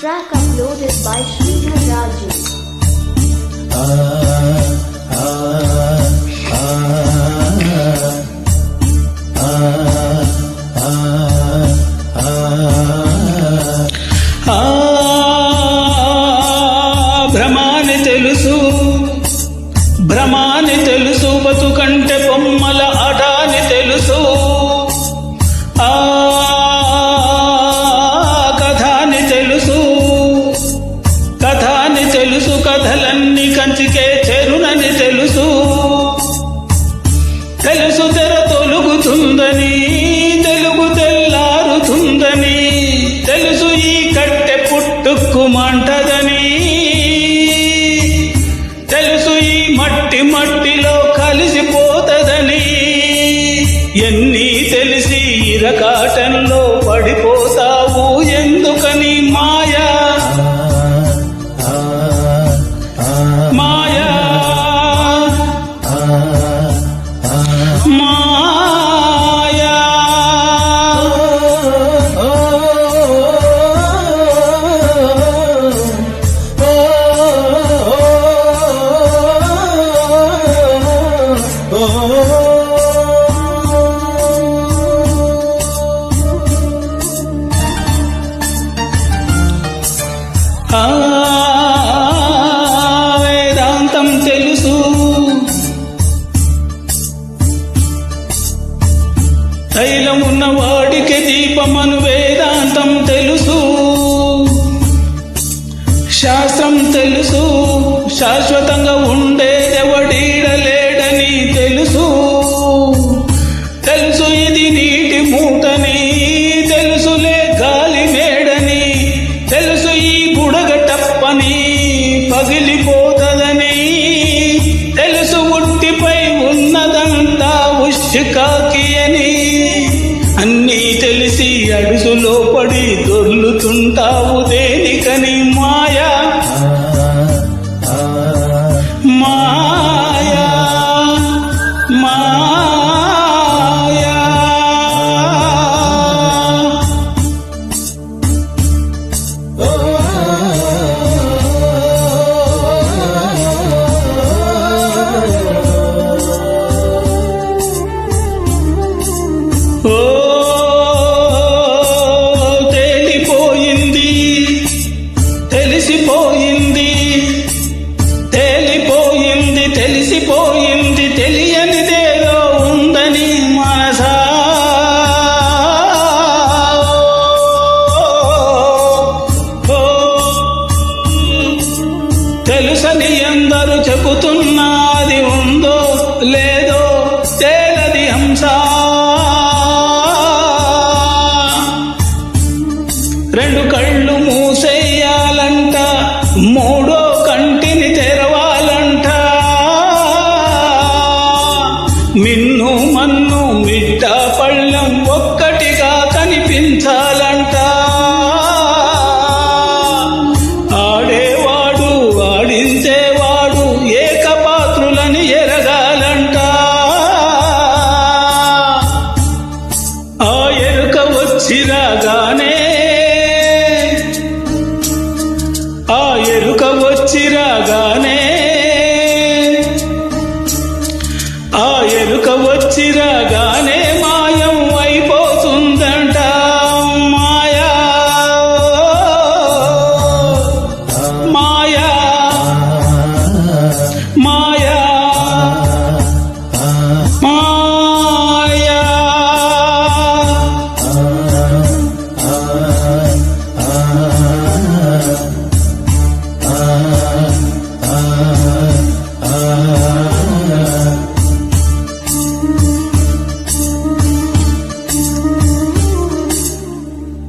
Track uploaded by Sridhar Raju. ఆ కథలన్నీ కంచికే చెరునని తెలుసు. తెలుసు తెర తొలుగుతుందని తెలుగు తెల్లారుతుందని తెలుసు ఈ కట్టె పుట్టుక్కుమంటదని తెలుసు ఈ మట్టి మట్టిలో కలిసిపోతదని ఎన్ని తెలిసి ఇరకాటంలో పడిపోతావు ఎన్ని వేదాంతం తెలుసు. తైలమున్న వాడికి దీపమను వేదాంతం తెలుసు. శాస్త్రం తెలుసు శాశ్వతంగా ఉండే పడి దొర్లుతుంటావు దేనికని మా ఎందరు చెబుతున్నది ఉందో లేదో తేలది హంస. రెండు కళ్ళు మూసేయాలంట మూడో కంటిని తెరవాలంట. మిన్ను మన్ను మిట్ట పళ్ళం ఒక్క ఆ ఎరుక వచ్చి రాగానే